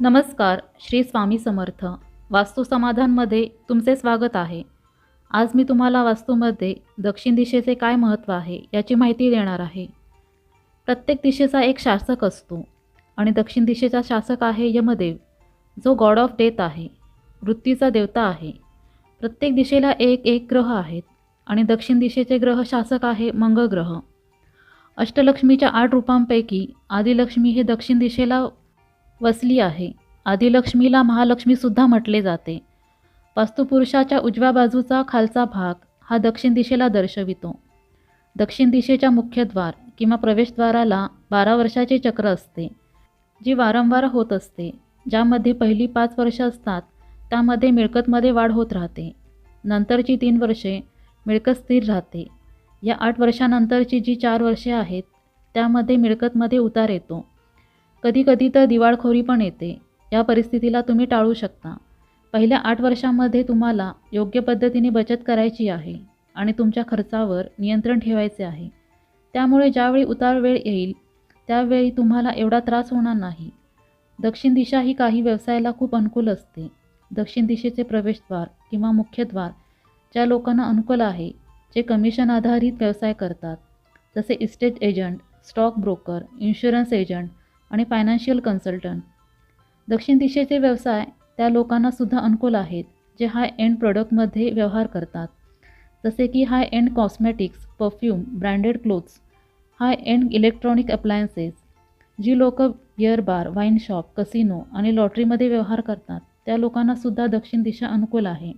नमस्कार श्री स्वामी समर्थ. वास्तू समाधानमध्ये तुमचे स्वागत आहे. आज मी तुम्हाला वास्तूमध्ये दक्षिण दिशेचे काय महत्त्व आहे याची माहिती देणार आहे. प्रत्येक दिशेचा एक शासक असतो आणि दक्षिण दिशेचा शासक आहे यमदेव जो गॉड ऑफ डेथ आहे वृत्तीचा देवता आहे. प्रत्येक दिशेला एक एक ग्रह आहेत आणि दक्षिण दिशेचे ग्रह शासक आहे मंगळ ग्रह अष्टलक्ष्मीच्या आठ रूपांपैकी आदिलक्ष्मी हे दक्षिण दिशेला वसली आहे. आदिलक्ष्मीला महालक्ष्मीसुद्धा म्हटले जाते. वास्तुपुरुषाच्या उजव्या बाजूचा खालचा भाग हा दक्षिण दिशेला दर्शवितो. दक्षिण दिशेच्या मुख्यद्वार किंवा प्रवेशद्वाराला बारा वर्षाचे चक्र असते जी वारंवार होत असते ज्यामध्ये पहिली पाच वर्ष असतात त्यामध्ये मिळकतमध्ये वाढ होत राहते. नंतरची तीन वर्षे मिळकत स्थिर राहते. या आठ वर्षानंतरची जी चार वर्षे आहेत त्यामध्ये मिळकतमध्ये उतार येतो. कधीकधी तर दिवाळखोरी पण येते. या परिस्थितीला तुम्ही टाळू शकता. पहिल्या आठ वर्षामध्ये तुम्हाला योग्य पद्धतीने बचत करायची आहे आणि तुमच्या खर्चावर नियंत्रण ठेवायचे आहे. त्यामुळे ज्यावेळी उतार वेळ येईल त्यावेळी तुम्हाला एवढा त्रास होणार नाही. दक्षिण दिशा ही काही व्यवसायाला खूप अनुकूल असते. दक्षिण दिशेचे प्रवेशद्वार किंवा मुख्यद्वार ज्या लोकांना अनुकूल आहे जे कमिशन आधारित व्यवसाय करतात जसे estate agent stock broker insurance agent आणि फायनान्शियल कन्सल्टंट दक्षिण दिशेचे व्यवसाय त्या लोकांनासुद्धा अनुकूल आहेत जे हाय एंड प्रोडक्टमध्ये व्यवहार करतात. जसे की high end cosmetics perfume branded clothes high end electronic appliances जी लोक beer bar wine shop casino आणि लॉटरीमध्ये व्यवहार करतात त्या लोकांनासुद्धा दक्षिण दिशा अनुकूल आहे.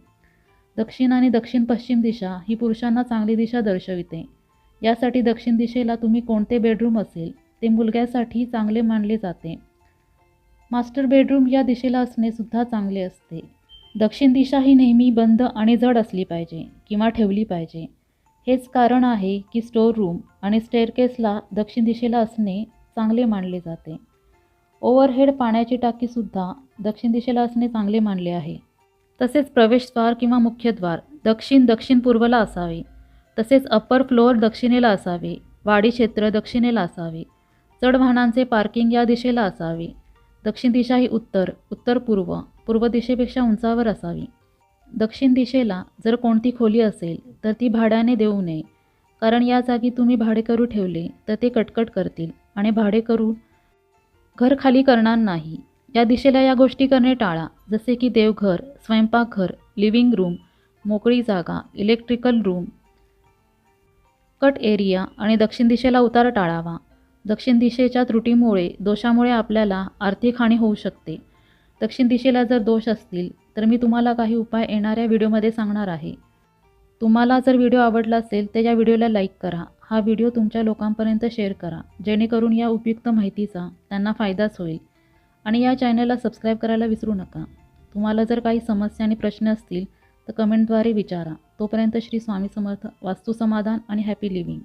दक्षिण आणि दक्षिण पश्चिम दिशा ही पुरुषांना चांगली दिशा दर्शविते. यासाठी दक्षिण दिशेला तुम्ही कोणते बेडरूम असेल ते मुलग्यासाठी चांगले मानले जाते. मास्टर बेडरूम या दिशेला असणे सुद्धा चांगले असते. दक्षिण दिशा ही नेहमी बंद आणि जड असली पाहिजे किंवा ठेवली पाहिजे. हेच कारण आहे की स्टोर रूम आणि स्टेअरकेसला दक्षिण दिशेला असणे चांगले मानले जाते. ओव्हरहेड पाण्याची टाकीसुद्धा दक्षिण दिशेला असणे चांगले मानले आहे. तसेच प्रवेशद्वार किंवा मुख्यद्वार दक्षिण दक्षिण पूर्वला असावे. तसेच अप्पर फ्लोअर दक्षिणेला असावे. वाडी क्षेत्र दक्षिणेला असावे. चढ वाहनांचे पार्किंग या दिशेला असावे. दक्षिण दिशा ही उत्तर उत्तर पूर्व पूर्व दिशेपेक्षा उंचावर असावी. दक्षिण दिशेला जर कोणती खोली असेल तर ती भाड्याने देऊ नये. कारण या जागी तुम्ही भाडेकरू ठेवले तर ते कटकट करतील आणि भाडेकरू घर खाली करणार नाही. या दिशेला या गोष्टी करणे टाळा. जसे की देवघर स्वयंपाकघर लिव्हिंग रूम मोकळी जागा इलेक्ट्रिकल रूम कट एरिया आणि दक्षिण दिशेला उतार टाळावा. दक्षिण दिशेच्या त्रुटीमुळे दोषामुळे आपल्याला आर्थिक हानी होऊ शकते. दक्षिण दिशेला जर दोष असतील तर मी तुम्हाला काही उपाय येणाऱ्या व्हिडिओमध्ये सांगणार आहे. तुम्हाला जर व्हिडिओ आवडला असेल तर या व्हिडिओला लाईक करा. हा व्हिडिओ तुमच्या लोकांपर्यंत शेअर करा. जेणेकरून या उपयुक्त माहितीचा त्यांना फायदाच होईल. आणि या चॅनलला सबस्क्राईब करायला विसरू नका. तुम्हाला जर काही समस्या आणि प्रश्न असतील तर कमेंटद्वारे विचारा. तोपर्यंत श्री स्वामी समर्थ वास्तू समाधान आणि हॅपी लिव्हिंग.